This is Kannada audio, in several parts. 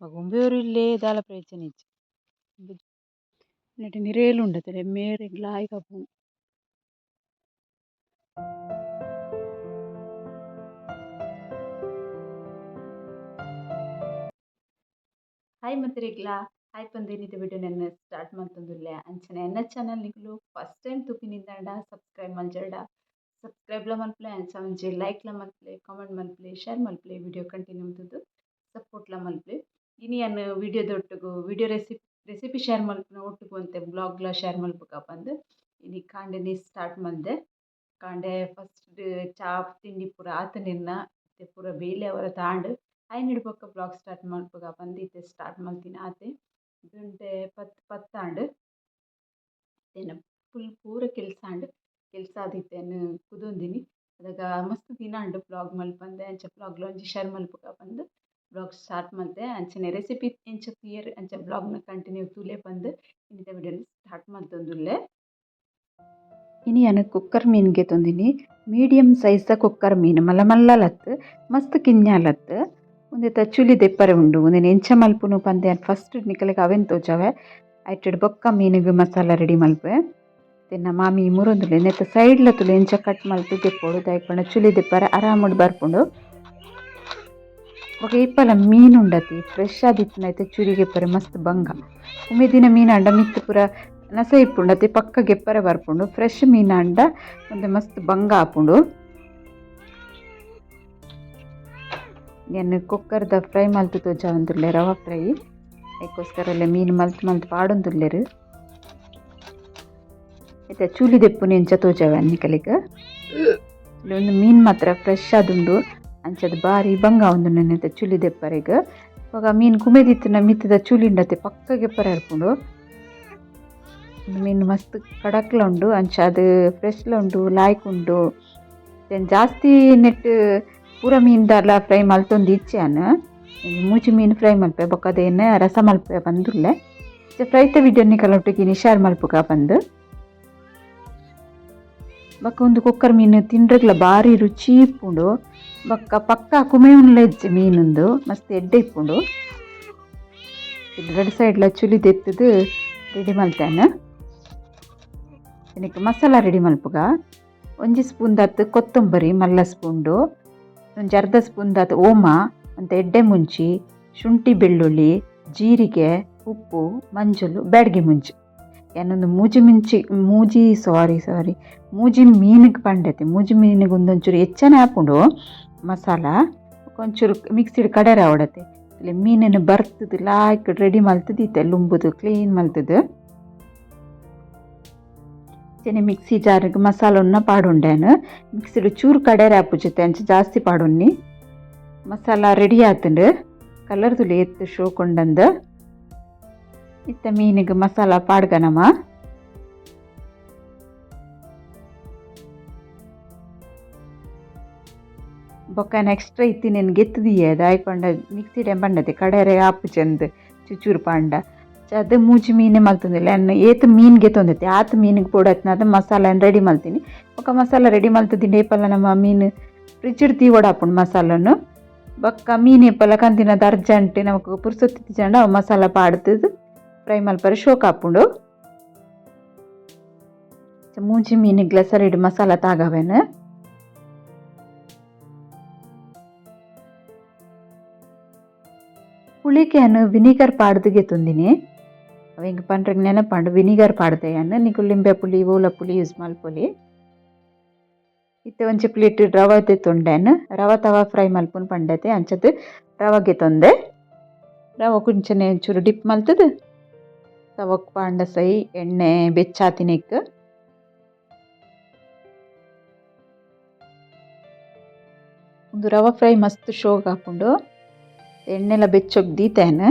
ಬೊಂಬೆಯವರು ಇಲ್ಲೇ ದಾಲ എന്നിട്ട് നിരയിലുണ്ട് ಮೇರೆ ಗ್ಲಾಯ್ ಕಪುಂಡು ಹಾಯ್ ಮತ್ತೆರೆಗ್ಲ ಹಾಯ್ ಪಂದೇನಿದ ವಿಡಿಯೋ ನನ್ನ ಸ್ಟಾರ್ಟ್ ಮಾಡ್ತಂದುಲ್ಲೆ ಅಂಚನೆ ಎನ್ನ ಚಾನಲ್ ನಿಕುಲು ಫಸ್ಟ್ ಟೈಮ್ ತೂಪಿನಿಂದಾಂಡ ಸಬ್ಸ್ಕ್ರೈಬ್ ಮಲ್ಜಡ ಸಬ್ಸ್ಕ್ರೈಬ್ಲ ಮಲ್ಪಲೆ ಅಂಚ ಒಂಜಿ ಲೈಕ್ಲ ಮಲ್ಪಲೆ ಕಾಮೆಂಟ್ ಮಲ್ಪಲೆ ಶೇರ್ ಮಲ್ಪಲೆ ವಿಡಿಯೋ ಕಂಟಿನ್ಯೂ ಮಂತುದು ಸಪೋರ್ಟ್ಲ ಮಲ್ಪಲೆ. ಇನಿ ಅನ್ನು ವಿಡಿಯೋದೊಟ್ಟುಗು, ವಿಡಿಯೋ ರೆಸಿಪಿ ರೆಸಿಪಿ ಶೇರ್ ಮಲ್ಪುನ ಒಟ್ಟುಗು ಅಂತೆ ಬ್ಲಾಗ್ಲ ಶೇರ್ ಮಲ್ಪುಗ ಬಂದು. ಇನಿ ಕಾಂಡೆನಿ ಸ್ಟಾರ್ಟ್ ಮಂದೆ ಕಾಂಡೆ ಫಸ್ಟ್ ಚಾ ತಿಂಡಿ ಪೂರ ಆತನಿನ್ನ ಪೂರ ಬೇಲೆ ಅವರ ತಾಂಡ್ ಬೊಕ್ಕ ಬ್ಲಾಗ್ ಸ್ಟಾರ್ಟ್ ಮಲ್ಪುಗ ಪಂದ್ ಸ್ಟಾರ್ಟ್ ಮಲ್ತಿನ ಆತೆ. ದುಂಡೆ ಪತ್, ಪತ್ತಾಂಡ್. ಇತ್ತೆನ ಫುಲ್ ಪೂರ ಕೆಲಸ ಕೆಲ್ಸಾಂಡ್ ಕೆಲಸ ಆದಿತ್ತೇನು ಕುದೊಂದಿನಿ. ಅದಾಗ ಮಸ್ತ್ ದಿನ ಅಂಡು ಬ್ಲಾಗ್ ಮಲ್ಪಂದೆ ಅಂಚ ಬ್ಲಾಗ್ಲ ಒಂಜಿ ಶೇರ್ ಮಲ್ಪುಗ ಪಂದ್ ಬ್ಲಾಗ್ ಸ್ಟಾರ್ಟ್ ಮಾಡಿದೆ. ಅಂಚನೆ ರೆಸಿಪಿ ಎಂಚ ಕ್ಲಿಯರ್ ಅಂಚ ಬ್ಲಾಗ್ನ ಕಂಟಿನ್ಯೂ ತೂಲೆ ಪಂದ್ ಇನ್ನಿತ ವಿಡಿಯೋನ ಸ್ಟಾರ್ಟ್ ಮಲ್ತೊಂದುಲ್ಲೆ ಇನಿ ನಾನು ಕುಕ್ಕರ್ ಮೀನ್ಗೆ ತಂದಿನಿ. ಮೀಡಿಯಂ ಸೈಜ್ದ ಕುಕ್ಕರ್ ಮೀನು ಮಲ್ಲ ಮಲ್ಲ ಲತ್ ಮಸ್ತ್ ಕಿನ್ಯಾಲತ್ ಉಂದೆತ ಚುಲಿ ದೆಪ್ಪರೆ ಉಂಡು. ಉಂದೆನ್ ಎಂಚ ಮಲ್ಪುನು ಪಂದೆ ಫಸ್ಟ್ ನಿಕಲಿಗೆ ಅವೆನ್ ತೋಜಾವೆ. ಐಟೆಡ್ ಬೊಕ್ಕ ಮೀನಿಗೆ ಮಸಾಲ ರೆಡಿ ಮಲ್ಪೆ. ತೆನ್ನ ಮಾಮಿ ಮುರೊಂದುಲ್ಲೆ ನೆತ್ತ ಸೈಡ್ಲ ತುಲೆ ಎಂಚ ಕಟ್ ಮಲ್ತು ದೆಪ್ಪೋಡು. ದಾಯಪಂಡ ಚುಲಿ ದೆಪ್ಪರೆ ಆರಾಮುಡ್ ಬರ್ಪುಂಡು. ಬೊಕ ಇಪ್ಪಲ ಮೀನು ಉಂಡತಿ ಫ್ರೆಶ್ ಆದಿತ್ತಿನ ಐತೆ ಚುರಿ ಗೆಪ್ಪರೆ ಮಸ್ತ್ ಬಂಗ. ಉಮ್ಮೆ ದಿನ ಮೀನು ಅಂಡ ಮಿತ್ತು ಪೂರ ನಸ ಇಪ್ಪುಂಡು ಅತಿ ಪಕ್ಕ ಗೆಪ್ಪರೆ ಬರ್ಪುಂಡು ಫ್ರೆಶ್ ಮೀನು ಅಂಡ ಒಂದು ಮಸ್ತ್ ಬಂಗ ಆಪುಂಡು ಕುಕ್ಕರ್ ಕುಕ್ಕರ್ದ ಫ್ರೈ ಮಲ್ತು ತೋಜಾವಂದುಲ್ಲೆ ರವ ಫ್ರೈ. ಅದಕ್ಕೋಸ್ಕರ ಮೀನು ಮಲ್ತ್ ಮಲ್ತ್ ಪಾಡೊಂದುಲ್ಲೆರ್ ಆಯ್ತಾ ಚೂಲಿ ದೆಪ್ಪು ಎಂಚ ತೋಜಾವೆ ಅನ್ನಿಕಲಿಗ್ ಒಂದು ಮೀನು ಮಾತ್ರ ಫ್ರೆಶ್ ಆದುಂಡು. ಅಂಚದ ಬಾರಿ ಬಂಗ ಒಂದು ನೆನೆತ ಚುಲಿ ದೆಪ್ಪರೆಗ್ ಇವಾಗ ಮೀನು ಕುಮೆದಿತ್ತಿನ ಮಿತ್ತದ ಚುಲಿಂಡತೆ ಪಕ್ಕಗೆ ಪರ ಹರ್ಕೊಂಡು ಮೀನು ಮಸ್ತ್ ಕಡಕ್ಲ ಉಂಡು ಅಂಚ ಅದು ಫ್ರೆಶ್ಲ ಉಂಡು ಲಾಯ್ಕ್ ಉಂಡು ಜಾಸ್ತಿ ನೆಟ್ ಪೂರ ಮೀನ್ದಲ್ಲ ಫ್ರೈ ಮಲ್ತೊಂದು ಇಚ್ಛೆನ್. ಮೂಚಿ ಮೀನು ಫ್ರೈ ಮಲ್ಪೆ ಬೊಕ ಅದೇನು ರಸ ಮಲ್ಪೆ ಬಂದುಲ್ಲೆ. ಫ್ರೈತ ವಿಡಿಯೋ ನಿಕಲ ಒಟ್ಟಿಗೆ ಶೇರ್ ಮಲ್ಪುಗ ಬಂದು. ಬೊಕ ಒಂದು ಕುಕ್ಕರ್ ಮೀನು ತಿಂಡ್ರೆಗ್ಲ ಬಾರಿ ರುಚಿ ಇಪ್ಪುಂಡು ಬೊಕ್ಕ ಪಕ್ಕ ಕುಮೆ ಉನ್ಲ ಇಜ್ಜಿ ಮೀನುಂದು ಮಸ್ತ್ ಎಡ್ಡೆ ಇಪ್ಪುಂಡು ಎರಡು ಸೈಡ್ಲ ಚುಲಿ ದೆತ್ತದು ರೆಡಿ ಮಲ್ತೇನೆ ಇದಕ್ಕೆ ಮಸಾಲ ರೆಡಿ ಮಲ್ಪುಗ ಒಂಜಿ ಸ್ಪೂನ್ ದತ್ತು ಕೊತ್ತಂಬರಿ ಮಲ್ಲ ಸ್ಪೂನ್ಡು ಒಂಜಿ ಅರ್ಧ ಸ್ಪೂನ್ ದತ್ತು ಓಮ ಅಂತ ಎಡ್ಡೆ ಮುಂಚಿ ಶುಂಠಿ ಬೆಳ್ಳುಳ್ಳಿ ಜೀರಿಗೆ ಉಪ್ಪು ಮಂಜುಲು ಬ್ಯಾಡ್ಗೆ ಮುಂಚಿ ಏನೊಂದು ಮೂಜಿ ಮಿಂಚಿ, ಮೂಜಿ ಸಾರಿ ಸಾರಿ ಮೂಜಿ ಮೀನಿಗೆ ಪಂಡತೆ. ಮೂಜಿ ಮೀನಿಗೆ ಒಂದೊಂಚೂರು ಹೆಚ್ಚನೆ ಹಾಕೊಂಡು ಮಸಾಲ, ಒಂಚೂರು ಮಿಕ್ಸಿಡ್ ಕಡೆರೆ ಆವಡತೆ ಇಲ್ಲಿ ಮೀನನ್ನು ಬರ್ತದ ಲಾಯ್ಕ್ ರೆಡಿ ಮಲ್ತದ ಲುಂಬುದು ಕ್ಲೀನ್ ಮಲ್ತದ. ಚೆನ್ನ ಮಿಕ್ಸಿ ಜಾರಿಗೆ ಮಸಾಲನ್ನ ಪಾಡುಂಡೇನು. ಮಿಕ್ಸಿಡ್ ಚೂರು ಕಡೆರೆ ಆಪುಜತೆ ಅಂಚೆ ಜಾಸ್ತಿ ಪಾಡುಣ್ಣಿ. ಮಸಾಲ ರೆಡಿ ಆತಂಡು. ಕಲರ್ ತುಲಿ ಎತ್ತು ಶೋ ಇತ್ತ ಮೀನಿಗೆ ಮಸಾಲ ಪಾಡ್ಗನಮ್ಮ ಬೊಕ್ಕ ನೆಕ್ಸ್ಟ್ ಇತ್ತಿ ನೆನ್ ಮಿಕ್ತಿಡೆ ಪಂಡ ಮಿಕ್ಸಿ ಪಂಡತೆ ಕಡೆರೆ ಆಪು ಚಂದ್ ಚುಚೂರು ಪಾಂಡ ಅದು ಮೂಜಿ ಮೀನೇ ಮಲ್ತೊಂದಿಲ್ಲ ಅನ್ನ ಏತ್ ಮೀನ್ಗೆ ತೊಂದೈತಿ ಆತ ಮೀನಿಗೆ ಪೋಡತ್ನ ಅದು ಮಸಾಲ ರೆಡಿ ಮಲ್ತೀನಿ ಬೊಕ್ಕ ಮಸಾಲ ರೆಡಿ ಮಲ್ತದಿ ಏಪಲ್ಲ ನಮ್ಮ ಮೀನು ಫ್ರಿಜ್ ತೀ ಓಡಾಪು ಮಸಾಲನ್ನು ಬೊಕ್ಕ ಮೀನು ಏಪಲ್ಲ ಕಂತಿನ ಅರ್ಜೆಂಟ್ ನಮಕ್ ಪುರ್ಸೊತ್ತಿ ಚಂಡ ಮಸಾಲ ಪಾಡ್ತದ ಫ್ರೈ ಮಲ್ಪರೆ ಶೋಕ್ ಆಪುಂಡು ಮೂಜಿ ಮೀನಿಗ್ಲ ಸರಿಡ್ ಮಸಾಲ ತಾಗವೆನ್ ಹುಳಿಕೆಯನ್ನು ವಿನಿಗರ್ ಪಾಡ್ದುಗೆ ತುಂದಿನಿ ಅವೆಂಗೆ ಪಂಡ್ರೆಗ್ ನೆನಪಂಡು ವಿನಿಗರ್ ಪಾಡ್ದೆಯನ್ನ ನಿಕು ಲಿಂಬೆ ಪುಳಿ ಓಲ ಪುಳಿ ಯೂಸ್ ಮಲ್ಪೊಲಿ ಇತ್ತೆ ಒಂಚಿ ಪ್ಲೇಟ್ ರವತೆ ತೊಂಡೆನ್ ರವ ತವ ಫ್ರೈ ಮಲ್ಪುನ್ ಪಂಡತೆ ಅಂಚದ್ ರವಗೆ ತೊಂದೆ ರವ ಕುಂಚನೆ ಒಂಚೂರು ಡಿಪ್ ಮಲ್ತದ್ ತವಕ್ ಪಾಂಡ ಸೈ ಎಣ್ಣೆ ಬೆಚ್ಚಾತಿನಿಕ್ ಒಂದು ರವ ಫ್ರೈ ಮಸ್ತ್ ಶೋಗ್ ಹಾಕೊಂಡು ಎಣ್ಣೆಲ ಬೆಚ್ಚೋಗಿ ದೀತೇನೆ.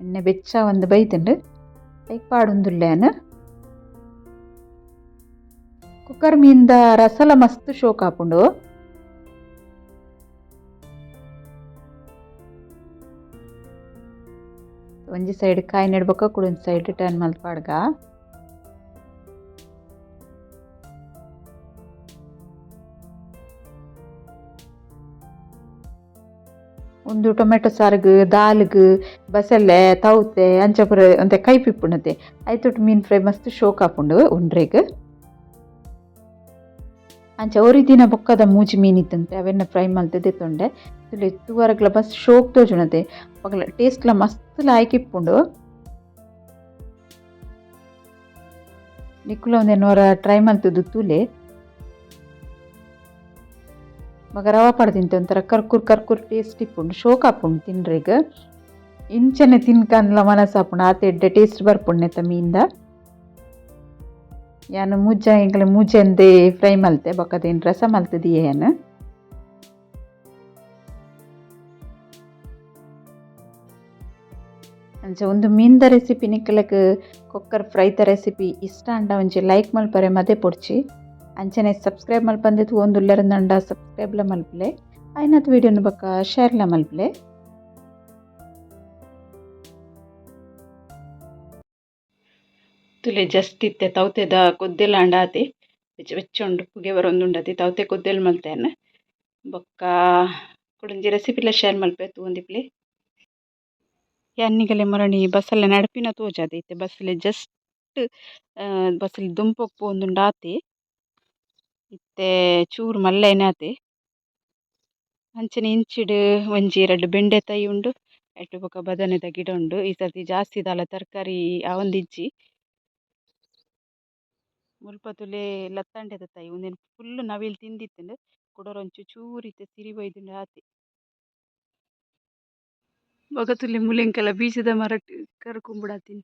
ಎಣ್ಣೆ ಬೆಚ್ಚ ಒಂದು ಬೈತಂಡು ಐಕ್ ಪಾಡೊಂದುಲ್ಲೇನು. ಕುಕ್ಕರ್ ಮೀನ್ದ ರಸಲ ಮಸ್ತ್ ಶೋಕ್ ಹಾಕೊಂಡು ಒಂಜಿ ಸೈಡ್ ಕಾಯಿ ನೆಡ್ಬೇಕ ಕುಡೊಂದು ಸೈಡ್ ಟರ್ನ್ ಮಲ್ಪಾಡ್ಗ ಉಂದು ಟೊಮೆಟೊ ಸಾರ್ಗ್, ದಾಲ್ಗ್, ಬಸಳೆ, ತೌತೆ, ಅಂಚಪುರ ಅಂತ ಕೈ ಪಿಪ್ಪುಣತೆ ಐತೊಟ್ಟು ಮೀನ್ ಫ್ರೈ ಮಸ್ತ್ ಶೋಕ್ ಆಪುಂಡು ಉಂಡ್ರೆಗ್. ಅಂಚ, ಒರಿ ದಿನ ಬೊಕ್ಕದ ಮೂಜಿ ಮೀನ್ ಅವೆನ್ನ ಫ್ರೈ ಮಲ್ತೆ ದೆತ್ತೊಂಡೆ ತುಲೆ ತೂವರಗ್ಲ ಮಸ್ತ್ ಶೋಕ್ ತೋಜುಂಡತೆ ಪಗಲ ಟೇಸ್ಟ್ಲ ಮಸ್ತ್ ಲಾಯ್ಕಿಪ್ಪುಂಡು ನಿಕ್ಕುಲ ಒಂದೆನ್ನೋರ ಟ್ರೈ ಮಲ್ತುದು ತೂಲೆ. ಮಗ ರವ ಪಡ್ದಿಂತೆ ಒಂಥರ ಕರ್ಕುರ್ ಕರ್ಕುರ್ ಟೇಸ್ಟ್ ಇಪ್ಪುಂಡು, ಶೋಕ್ ಆಪುಂಡು ತಿನ್ರೆಗ್ ಇಂಚನೆ ತಿನ್ಕನ್ಲ ಮನಸ್ಸು ಆಪುಂಡು, ಆತ ಎಡ್ಡೆ ಟೇಸ್ಟ್ ಬರ್ಪುಂಡು ಮೀನ್ದ. ಯಾನು ಮುಜ್ಜ ಎಂಕಲೆ ಮುಜ್ಜೆಂದೆ ಫ್ರೈ ಮಲ್ತೆ ಬೊಕ್ಕದೇನು ರಸ ಮಲ್ತದಿಯೇ ಅಂಚ ಒಂದು ಮೀನ್ದ ರೆಸಿಪಿ ನಿಕ್ಕಲಕ್ ಕೊಕ್ಕರ್ ಫ್ರೈದ ರೆಸಿಪಿ ಇಷ್ಟ ಅಂಡ ಒಂಜಿ ಲೈಕ್ ಮಲ್ಪರೆ ಮದೆ ಪೊಡ್ಚಿ. ಅಂಚನೆ ಸಬ್ಸ್ಕ್ರೈಬ್ ಮಲ್ಪಂದಿತ್ತು ಒಂದು ಉಲ್ಲರಂದಂಡ ಸಬ್ಸ್ಕ್ರೈಬ್ಲ ಮಲ್ಪಲೆ. ಐನತ್ ವಿಡಿಯೋನ ಬೊಕ್ಕ ಶೇರ್ಲ ಮಲ್ಪಲೆ. ತುಲೆ ಜಸ್ಟ್ ಇತ್ತೆ, ತೌತೆದ ಕೊದ್ದೆಲ ಅಂಡಾತಿ. ಬೆಚ್ಚ ಬೆಚ್ಚ ಉಂಡು, ಪುಗೆ ಬರೊಂದುಂಡತಿ ತೌತೆ ಕೊದ್ದೆಲ್ ಮಲ್ತೇನೆ. ಬೊಕ್ಕ ಕುಡೊಂಜಿ ರೆಸಿಪಿಲ ಶೇರ್ ಮಲ್ಪೆ ತೂಂದಿಪ್ಲೆ ಯಾನ್ನಿಗಲೆ ಮೊರಣಿ ಬಸ್ಸಲ್ಲ ನಡಪಿನ ತೋಜಾದೆ ಇತ್ತೆ ಬಸ್ಸಲ್ಲಿ ಜಸ್ಟ್ ಬಸ್ಸಲ್ಲಿ ದುಂಪೊಕ್ ಪೋಂದುಂಡಾತಿ ಇತ್ತೆ ಚೂರು ಮಲ್ಲೆನೆ ಆತೆ. ಅಂಚನೆ ಇಂಚಿಡ್, ಒಂಜಿ ಎರಡು ಬೆಂಡೆ ತೈ ಉಂಡು ಎಟ್ಟು ಬೊಕ ಬದನೆದ ಗಿಡ ಉಂಡು ಈ ಸರ್ತಿ ಜಾಸ್ತಿ ದಾಲ ತರಕಾರಿ ಆವೊಂದಿಜ್ಜಿ ಮುಲ್ಪ ತುಲೆ ಲತ್ತಂಡೆದ ತೈ ಉಂದೆನ್ ಫುಲ್ ನವಿಲ್ ತಿಂದಿತ್ತುಂಡು ಕುಡೊರೊಂಚು ಚೂರು ಇತ್ತೆ ಸಿರಿ ಬೈದುಂಡು ಆತೆ ಬೊಕ ತುಲೆ ಮುಲೆಂಕಲ ಬೀಜದ ಮರ ಕರ್ಕೊಂಬುಡಾತಿನ್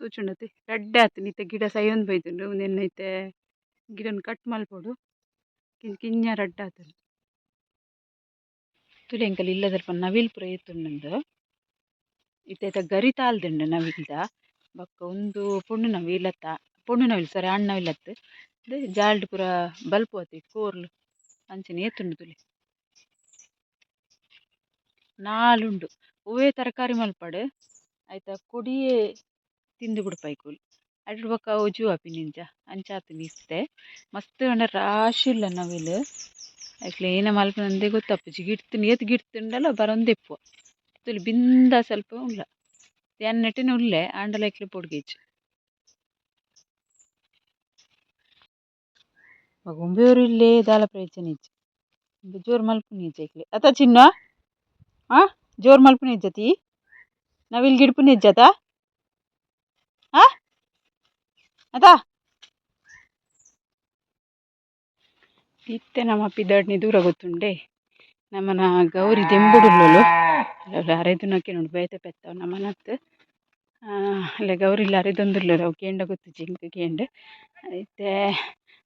ತೂಚುಂಡತಿ ರಡ್ಡೆ ಆತನಿ ಇತ್ತೆ ಗಿಡ ಸೈಯೊಂದು ಬೈದುಂಡು ಉಂದೆನ್ ಐತೆ ಗಿಡನ್ ಕಟ್ ಮಲ್ಪೊಡು ಕಿಂಜ ರಡ್ಡ್ ಆತುಂಡು ತುಲೆ ಎಂಕಲ್ ಇಲ್ಲದಲ್ಪ ನವಿಲ್ ಪೂರ ಏತುಂಡು ಇತ್ತೆ ಗರಿ ತಾಲ್ದುಂಡು ನವಿಲ್ದ ಬೊಕ್ಕ ಉಂದು ಪೊಣ್ಣು ನವಿಲ್ ಅತ್ತ ಪೊಣ್ಣು ನವಿಲ್ ಸರಿ ಆಣ್ ನವಿಲ್ ಅತ್ತ್ ಜಾಲ್ಡ್ ಪೂರ ಬಲ್ಪು ಅತೆ ಕೋರ್ಲು ಅಂಚನೆ ಏತುಂಡು ತುಲೆ ನಾಲುಂಡು. ಒವ್ವೇ ತರಕಾರಿ ಮಲ್ಪಡ್. ಐತ ಕೊಡಿಯೇ ತಿಂದು ಬುಡ್ಪೈಕುಲು ಅಡ್ಡ್ ಬೊಕ ಒಜು ಆಪಿನಿಂಚ ಅಂಚಾತಿನಿ ಇತ್ತೆ ಮಸ್ತ್ ಪಂಡ ರಾಶಿ ಉಲ್ಲ ನವಿಲ್. ಐಕ್ಲೆ ಏನ ಮಲ್ಪುನಂದೆ ಗೊತ್ತಪ್ಪುಜಿ ಗಿಡ್ತುಂಡು ಏತ್ ಗಿಡ್ತುಂಡಲ ಬರೊಂದೆಪ್ಪುವ ತುಲು ಬಿಂದ ಸ್ವಲ್ಪ ಉಲ್ಲ ಯಾನ್ ನೆಟೆನೆ ಉಲ್ಲೆ, ಆಂಡಲ ಐಕ್ಲೆ ಪೊಡ್ಗೇಜಿ ಉಂಬೆಯೊರು ಇಲ್ಲೇ, ದಾಲ ಪ್ರಯೋಜನ ಇಜ್ಜಿ. ಜೋರು ಮಲ್ಪುನಿ ಐಕ್ಲೆ ಅತ ಚಿನ್ನ ಆ? ಜೋರು ಮಲ್ಪಿನ ಇಜ್ಜತಿ? ನವಿಲ್ ಗಿಡ್ಪುನಿ ಇಜ್ಜತ? ಹಾ ಅದ? ಇತ್ತೆ ನಮ್ಮ ಪಿದಾಡ್ನಿ ದೂರ ಗೊತ್ತುಂಡೆ. ನಮ್ಮನ ಗೌರಿ ದೆಂಬುಡುಲ್ಲೊಲು ಅರೆದುನಕ್ಕೆ ನೋಡಿ ಬೇತೆ ಪೆತ್ತ ಅಲ್ಲ, ಗೌರಿ ಇಲ್ಲ ಅರೆದೊಂದುಲ್ಲೆರ್ ಅವು ಕೇಂಡ ಗೊತ್ತು, ಜಿಂಕ್ ಕೇಂಡ್ ಐತೆ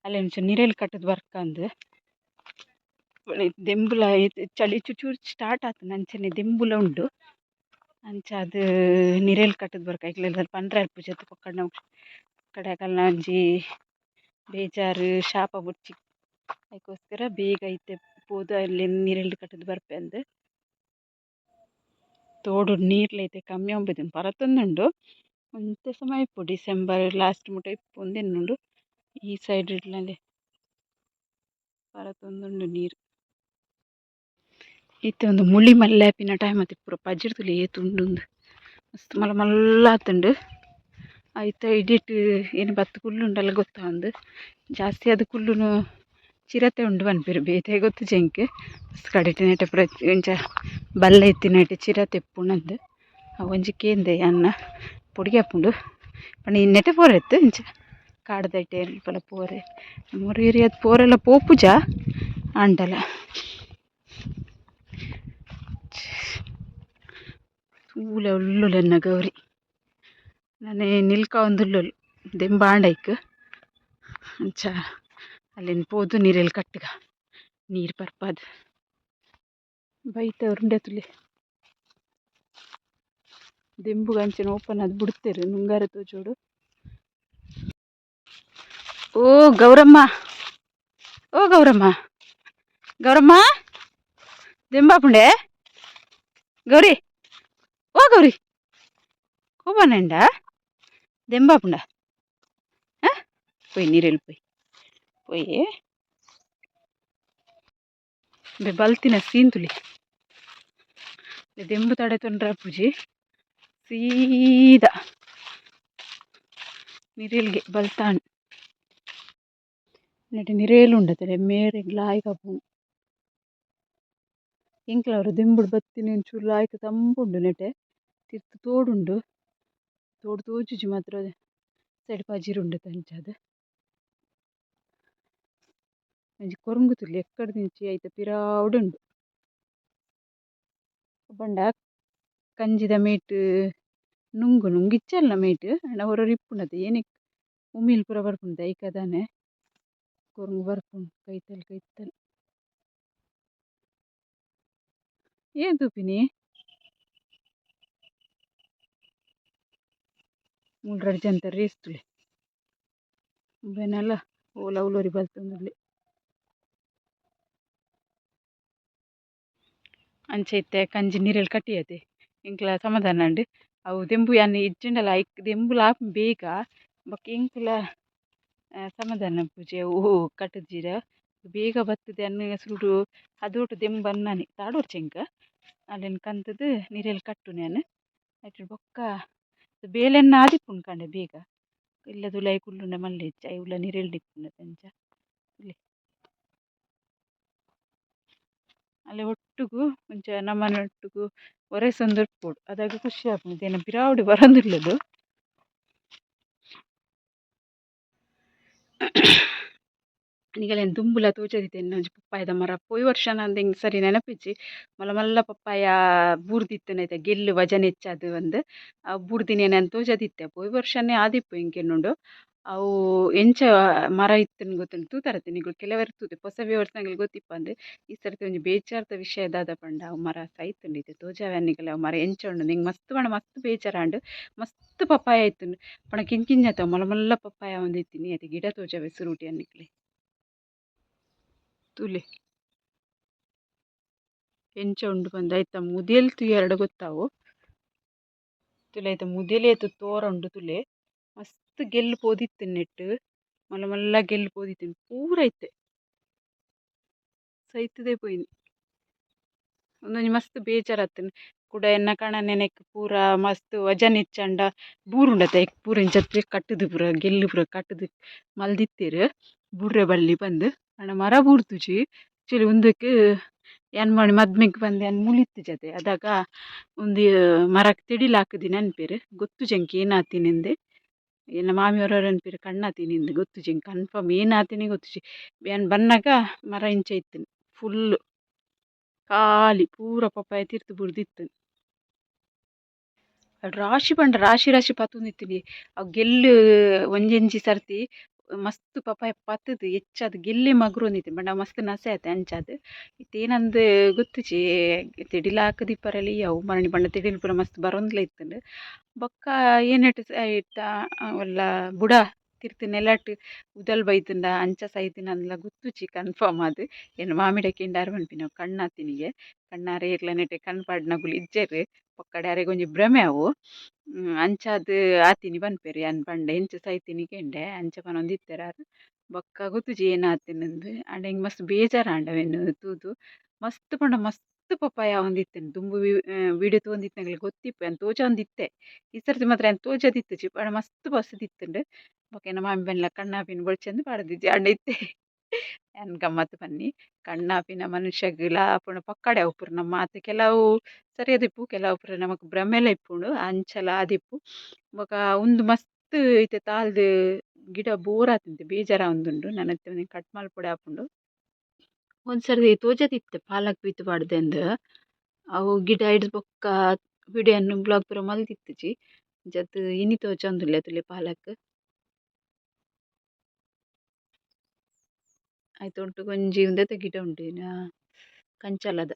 ಅಲ್ಲೇ ಒಂಚೂರು ನೀರೆಲ್ ಕಟ್ಟುದು ವರ್ಕ್ ಅಂದ್. ದೆಂಬುಲ ಚಳಿ ಚುಚೂರು ಸ್ಟಾರ್ಟ್ ಆತುಂಡು ಅಂಚನೆ ದೆಂಬುಲ ಉಂಡು. ಅಂಚ ಅದು ನಿರೇಲ್ ಕಟ್ಟುದು ಬರ್ಕ ಐಕ್ಲೆಗ್ ಪಂಡ್ರೆ ಪೂಜೆ ಪೊಕ್ಕಡ್ನ ಕಡೆಕಲ್ನ ಒಂಜಿ ಬೇಜಾರು, ಶಾಪ ಬುಡ್ಚಿ. ಐಕೋಸ್ಕರ ಬೇಗ ಐತೆ ಪೋದು. ಅಲ್ಲಿ ನೀರೆಲ್ಡ್ ಕಟ್ಟುದು ಬರ್ಪೆ ಅಂದ್. ತೋಡು ನೀರ್ಲೈತೆ ಕಮ್ಮಿ ಆಂಬುದುಂಡು ಪರತೊಂದುಂಡು ಒಂತೆ ಸಮಯ ಇಪ್ಪು. ಡಿಸೆಂಬರ್ ಲಾಸ್ಟ್ ಮುಟ ಇಪ್ಪು ಉಂದೆನ್ನುಂಡು ಈ ಸೈಡ್ ಇಡ್ಲಂಡೆ ಪರತೊಂದುಂಡು ನೀರು. ಇತ್ತೆ ಒಂದು ಮುಳ್ಳಿ ಮಲ್ಲೆ ಪಿನ ಟೈಮ್ ಆತಿ ಪೂರ. ಪಜಿರ್ ತುಲೆ ಏತ್ ಉಂಡುಂದು ಮಸ್ತ್ ಮಲ್ಲ ಮಲ್ಲ ಆತುಂಡು. ಐತ ಇಡಿಟ್ ಏನು ಕುಲ್ಲು ಗೊತ್ತಾ ಒಂದು. ಜಾಸ್ತಿ ಅದು ಕುಲ್ಲುನು ಚಿರತೆ ಉಂಡು ಪನ್ಪೆರ್ ಬೇತೆ ಗೊತ್ತು ಜೆಂಕ್. ಕಡೆಟ್ ನೆಟ ಪೂರ ಎಂಚ ಬಲ್ಲ ಇತ್ತಿನೈಟ್ ಚಿರತೆ ಇಪ್ಪುಂಡು ಅವು ಒಂಜಿ ಕೇಂದೆ ಅನ್ನ ಪೊಡಿಗೆ ಆಪುಂಡು ಪಂಡ ಈ ನೆಟೆ ಪೋರೆ ಇತ್ತು ಇಂಚ ಕಾಡ್ದೈಟೆ ಪಲ ಪೋರೆ. ನಮ್ಮೂರು ಪೋರೆಲ ಪೋರೆಲ್ಲ ಪೋಪುಜ, ಆಂಡಲ. ತೂಲೆ ಉಲ್ಲುಲೆನ್ನ ಗೌರಿ ನಾನೇ ನಿಲ್ಕ ಒಂದುಲ್ಲೊಲು ದೆಂಬಾಂಡೈಕ್ ಅಂಚ ಅಲ್ಲಿನ ಪೋದು ನೀರೆಲ್ ಕಟ್ಟುಗ ನೀರು ಬರ್ಪಾದ್ ಬೈತ ಉರುಂಡೆ ತುಲೆ ದೆಂಬುಗ ಅಂಚನೆ ಓಪನ್ ಆದ್ ಬಿಡ್ತೇರು ನುಂಗಾರೆ ತೋಜೋಡು ಓ ಗೌರಮ್ಮ ಓ ಗೌರಮ್ಮ ಗೌರಮ್ಮ ದೆಂಬಾಪುಂಡೆ ಗೌರಿ ಓ ಗೌರಿ ಕೋಬನಂಡ ದೆಂಬಾಪುಂಡ పోయి నీరు వెళ్ళిపోయి పోయి బల్తిన సీంతులి ದೆಂಬು ತಡೆ ತೊಂಡ್ರೆ ಪೂಜಿ ಸೀದಾ ನಿರೇಲ್ಗೆ ಬಲ್ತಾಣ್ ನೆಟೆ ನಿರೇಲು ಉಂಡತಲೆ ಮೇರೆಗ್ ಲಾಯ್ಕ ಪೋಂಡು ಎಂಕ್ಲವರು ದಿಂಬುಡು ಬತ್ತಿನ ಒಂಚೂರು ಲಾಯ್ಕ ತಂಪುಂಡು ನೆಟೆ ತಿರ್ತ್ ತೋಡುಂಡು. ತೋಡು ತೋಜುಜಿ ಮಾತ್ರ ಸೈಡ್ ಪಜಿರ್ ಉಂಡು ಅಂಚಾದ್ ಒಂಜಿ ಕೊರುಂಗು ತುಲೆ ಎಕ್ಕಡಿದಿಂಚಿ ಐತ ಪಿರಾವುಡುಂಡು. ಪಂಡ ಕಂಜಿದ ಮೇಟ್ ನುಂಗುನು ನುಂಗಿಚ್ಚಲ್ಲ ಮೇಟ್. ಆಂಡ ಒರೊರು ಇಪ್ಪುಂಡತೆ. ಏನೆಕ್ ಉಮಿಲ್ ಪೂರ ಬರ್ಪುಂಡು ಐಕ್ ದಾನೆ ಕೊರುಂಗು ಬರ್ಪುಂಡು ಕೈತಲ್ ಕೈತಲ್. ಏನ್ ತೂಪಿನಿ ಮೂಲ್ ಜಂತ ರೇಸ್ ತುಲೆ ಓ ಉಲೋರಿ ಬಲ್ತೊಂದುಲ್ಲೆ ಅಂಚೆ ಇತ್ತೆ ಕಂಜಿ ನೀರೆಲ್ ಕಟ್ಟಿಯತೆ ಎಂಕ್ಲ ಸಮಾಧಾನ ಉಂಡು ಅವು ದೆಂಬು ಯಾನ್ ಇಜ್ಜಂಡಲ್ಲ ಐಕ್ ದೆಂಬುಲ ಬೇಗ ಬಕ್ ಎಂಕುಲ ಸಮಾಧಾನ ಪೂಜೆ ಓ ಕಟ್ಟದಿರ ಬೇಗ ಬತ್ತುದು ಅನ್ನ ಸುರುಡು ಅದೋಟು ದೆಂಬು ಅನ್ನಾನೆ ತಾಡೋರ್ಚಿ ಎಂಕ್ ಅಲೆನ್ ಕಂತುದು ನೀರೆಲ್ ಕಟ್ಟು ನಾನು. ಐಟ್ ಬೊಕ್ಕ ಬೇಲೆನ್ ಆದಿಪ್ಪುಂಡು ಕಂಡೆ ಬೇಗ. ಇಲ್ಲದು ಲೈ ಕುಲ್ಲುಂಡ ಮಲ್ಲೆ ಇಜ್ಜ ಐ ನೀರಲ್ಲಿ ನೀರೆಲ್ಡ್ ಇಪ್ಪುಂಡು ಇಲ್ಲಿ. ಅಲ್ಲಿ ಒಟ್ಟುಗು ಅಂಚ ನಮನ ಒಟ್ಟುಗು ಒರೆಸೊಂದು ಇಪ್ಪೊಡು ಅದಾಗ ಖುಷಿ ಆಗ್ಬೋದು ಇತ್ತೆನ ಬಿರಾವಡಿ ಬರೊಂದುಲ್ಲೆರ್ ನಿಗಲೆನ್ ದುಂಬುಲ ತೋಜದಿತ್ತೆನೆ ಒಂಜಿ ಪಪ್ಪಾಯದ ಮರ? ಪೋಯಿ ವರ್ಷ ನಂದ್ ಎಂಕ್ ಸರಿ ನೆನಪಿಜ್ಜಿ ಮಲ್ಲ ಮಲ್ಲ ಪಪ್ಪಾಯ ಬೂರ್ದಿತ್ತೆನೆ ಐತೆ ಗೆಲ್ಲ್ ವಜನ್ ಹೆಚ್ಚಾದ್ ಪಂದ್ ಅವು ಬೂರ್ದಿನಿ ನೆನ ತೋಜದಿತ್ತೆ ಪೋಯಿ ವರ್ಷನೆ ಆದಿಪ್ಪು ಎಂಕೆನುಂಡು ಅವು ಎಂಚ ಮರ ಇತ್ತ್ಂಡ್ ಗೊತ್ತುಂಡು ತೂತಾರತೆ ನಿಕುಲು ಕೆಲವೆರ್ ತೂತೆ ಪೊಸ ಗೊತ್ತಿಪ್ಪ ಗೊತ್ತಿಪ್ಪಂದ್ ಈ ಸರ್ತಿ ಒಂಜಿ ಬೇಜಾರ್ದ ವಿಷಯ ದಾದ ಪಂಡ ಅವು ಮರ ಸೈತುಂಡು ಇತ್ತೆ ತೋಜಾವೆ ನಿಕುಲು ಅವು ಮರ ಎಂಚ ಉಂಡು. ಎಂಕ್ ಮಸ್ತ್ ಪಂಡ ಮಸ್ತ್ ಬೇಜಾರಾಂಡ್. ಮಸ್ತ್ ಪಪ್ಪಾಯ ಇತ್ತುಂಡು. ಪಂಡ ಕಿಂಜ್ ಕಿಂಜ ಅತ್ತವ ಮಲ್ಲ ಮಲ್ಲ ಪಪ್ಪಾಯ ಒಂದ್ ಇತ್ತೀನಿ ಗಿಡ ತೋಜಾವೆ ಸುರುಟಿ ಯಾನ್ ನಿಕ್ಲೆ ತುಲೆ. ಎಂಚ ಉಂಡು ಪಂದ್ ಐತ ಮುದಿಯಲ್ ತೂಯೆರೆ ಗೊತ್ತಾವು. ತುಲೆ ಐತ ಮುದಿಯಲ್ ತೋರ ಉಂಡು ತುಲೆ. ಮಸ್ತ್ ಗೆಲ್ಲು ಪೋದಿತ್ತು ನೆಟ್ಟ್. ಮಲ್ಲ ಮಲ್ಲ ಗೆಲ್ಲು ಪೋದಿತ್ತೆರ್ ಪೂರ ಐತೆ ಸೈತುದೆ ಪೋಯಿನಿ. ಉಂದೊಂಜಿ ಮಸ್ತ್ ಬೇಜಾರ್ ಆತುಂಡು ಕುಡ ಎನ್ನ ಕಣನ್ ನೆನೆಕ್ ಪೂರ ಮಸ್ತ್ ವಜನ್ ಇಚ್ಚಂಡ. ಬೂರುಂಡತ ಐಕ್ ಪೂರ ಇಂಚ ಕಟ್ಟುದು ಪೂರ, ಗೆಲ್ಲ್ ಪೂರ ಕಟ್ಟುದು ಮಲ್ದಿತ್ತೆರ್. ಬುರ್ರೆ ಬಲ್ಲಿ ಪಂದ್ ಆಂಡ ಮರ ಬೂರ್ತುಜಿ ಆಕ್ಚುಲಿ ಉಂದೆಕ್ ಯಾನ್ ಮಾಡಿ ಮದ್ಮೆಗ್ ಬಂದ್ ಯಾನ್ ಮುಳಿತಿಜತೆ ಅದಾಗ ಉಂದು ಮರಕ್ ಹಾಕುದಿನಿ ಅನ್ಪೆರ್ ಗೊತ್ತುಜಿ ಎಂಕ್ ಏನ್ ಆತಿನಿ ಎನ್ನ ಮಾಮಿ ಒರೊರೆ ಅನ್ಪೆರ್ ಕಣ್ಣ್ ಆತಿನಿ ಇಂದ್ ಗೊತ್ತುಜಿ ಕನ್ಫರ್ಮ್ ಏನ್ ಆತಿನಿ ಗೊತ್ತುಜಿ ಯಾನ್ ಬನ್ನಗ ಮರ ಇಂಚ ಇತ್ತಿನ. ಫುಲ್ ಖಾಲಿ, ಪೂರ ಪಪ್ಪಾಯ ತೀರ್ತು ಬುರ್ದಿತ್ತ್ಂಡ್ ರಾಶಿ ಪಂಡ ರಾಶಿ ರಾಶಿ ಪತೊಂದಿತ್ತಿನಿ. ಅವು ಗೆಲ್ಲು ಒಂಜಿ ಒಂಜಿ ಸರ್ತಿ ಮಸ್ತ್ ಪಪ್ಪಾಯ ಪತ್ತದು ಗೆಲ್ಲೆ ಮಗ್ರೊಂದಿತ್ತೀನಿ ಪಂಡ ಅವು ಮಸ್ತ್ ನಸೆ ಆತೆ ಅಂಚಾದ್. ಇತ್ತೇನಂದು ಗೊತ್ತಿಚಿ ತಿಡಿಲ ಹಾಕದಿಪ್ಪರಲ್ಲಿ ಹಾಕುದಿಪ್ಪರೆಲೆ ಅವು ಮರಣಿ ಬಣ್ಣ ತಿಡಿಲ್ ಪೂರ ಮಸ್ತ್ ಬರೊಂದುಲ ಇತ್ತ್ಂಡ್ ಬೊಕ್ಕ ಏನೆಟ್ ಇಟ್ಟ ಒಲ್ಲ ಬುಡ, ತಿರ್ತ್ ನೆಲಟ್ ಉದಲ್ ಬೈತುಂಡ ಅಂಚ ಸೈದಿನಂದ್ಲ ಗೊತ್ತುಚಿ ಕನ್ಫರ್ಮ್ ಆದ್ ಎನ್ನ ಮಾಮಿಡಕ್ಕೆ ಕೆಂಡಾರ್ ಪನ್ಪಿನ ಕಣ್ಣ ತಿನಿಗೆ ಕಣ್ಣಾರೆ ಏರ್ಲ ನೆಟೆ ಕಣ್ಣ್ ಪಾಡ್ನಕುಲು ಇಜ್ಜೆರ್ ಪೊಕ್ಕಡೆ ಅರೆಗೊಂಜಿ ಭ್ರಮೆ ಅವು. ಅಂಚಾದ್ ಆತಿನಿ ಪನ್ಪೆರ್ ಯಾನ್ ಪಂಡ ಎಂಚ ಸೈತಿನಿ ಕೆಂಡೆ, ಅಂಚ ಪನೊಂದು ಇತ್ತೆರ್ ಆರ್ ಬೊಕ್ಕ ಗೊತ್ತುಜಿ ಏನ್ ಆತಿನಿಂದ್ ಆಂಡ ಎಂಕ್ ಮಸ್ತ್ ಬೇಜಾರ್ ಆಂಡ ಅವೆನ್ ತೂದ್. ಮಸ್ತ್ ಪಂಡ ಮಸ್ತ್ ಪಪ್ಪಾಯ ಆವೊಂದಿತ್ತೆನೆ ದುಂಬು ವೀಡಿಯೊ ತೂದಿತ್ತೆಗ್ಲ ಗೊತ್ತಿಪ್ಪು. ಯಾನ್ ತೋಜೊಂದಿತ್ತೆ ಈ ಸರ್ತಿ ಮಾತ್ರ ಯಾನ್ ತೋಜದಿತ್ತಜಿ. ಪಂಡ ಮಸ್ತ್ ಪೊಸದಿತ್ತುಂಡ್ ಬೊಕ ಎನ್ನ ಮಾಮಿ ಪನ್ಲೆ ಕಣ್ಣಾಪಿನ ಬೊಲ್ಚಂದ್ ಪಾಡ್ದಿಜ್ಜಿ ಆಂಡ ಇತ್ತೆ. ಯಾನ್ ಗಮ್ಮತ್ ಪನ್ನಿ ಕಣ್ಣಾಪಿನ ಮನುಷ್ಯಗ್ ಲಾಪುಂಡ ಪಕ್ಕಡೆ ಅವು ಪೂರ ನಮ್ಮ ಮಾತ್. ಕೆಲವು ಸರಿಯಾದ್ ಇಪ್ಪು ಕೆಲವು ಪೂರ ನಮಕ್ ಭ್ರಮೆಲ ಇಪ್ಪುಂಡು ಅಂಚಲ ಆದಿಪ್ಪು ಬೊಕ ಉಂದು ಮಸ್ತ್ ಇತ್ತೆ ತಾಲ್ದ್ ಗಿಡ ಬೋರ್ ಆತುಂಡು ಬೇಜಾರ ಆವೊಂದುಂಡು ನನ ಇತ್ತೆ ಒಂಜಿ ಕಟ್ ಮಲ್ಪೊಡೆ ಆಪುಂಡು ಒಂದ್ ಸರ್ತಿ ತೋಜದಿತ್ತೆ ಪಾಲಕ್ ಬಿತ್ ಪಾಡ್ದೆಂದ್ ಅವು ಗಿಡ ಇಡ್ದ್ ಬೊಕ್ಕ ವಿಡಿಯೋ ನ್ ಬ್ಲಾಗ್ ಪೂರ ಮಲ್ತಿತ್ತಿಜಿ ಅಂಚಾದ್ ಇನಿ ತೋಜೊಂದುಲ್ಲೆ ತುಲೆ ಪಾಲಕ್. ಐತ ಒಟ್ಟುಗ್ ಒಂಜಿ ಉಂದೆತ ಗಿಡ ಉಂಡು ಕಂಚಲದ.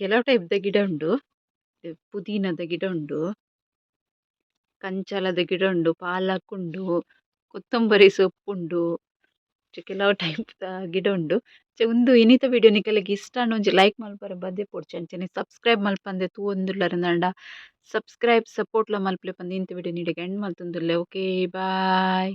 ಕೆಲವು ಟೈಪ್ ದ ಗಿಡ ಉಂಡು ಪುದೀನದ ಗಿಡ ಉಂಡು ಕಂಚಲದ ಗಿಡ ಉಂಡು ಪಾಲಕ್ ಉಂಡು ಕೊತ್ತೊಂಬರಿ ಸೊಪ್ಪು ಉಂಡು ಕೆಲವು ಟೈಪ್ ದ ಗಿಡ ಉಂಡು ಉಂದು ಇನಿತ ವಿಡಿಯೋ ನಿಕುಲೆಗ್ ಇಷ್ಟ ಆಂಡ ಒಂಜಿ ಲೈಕ್ ಮಲ್ಪರೆ ಬದ್ದೆ ಪೋಡ್ಚಿ ಅಂಚನೆ ಸಬ್ಸ್ಕ್ರೈಬ್ ಮಲ್ಪಂದೆ ತೂವೊಂದುಲ್ಲೆರ್ ಸಬ್ಸ್ಕ್ರೈಬ್ ಸಪೋರ್ಟ್ ಲ ಮಲ್ಪಲೆ ಪಂದ್ ಇಂತ ವಿಡಿಯೋ ನಿಡೆಗ್ ಎಂಡ್ ಮಲ್ತೊಂದುಲ್ಲೆ ಓಕೆ ಬಾಯ್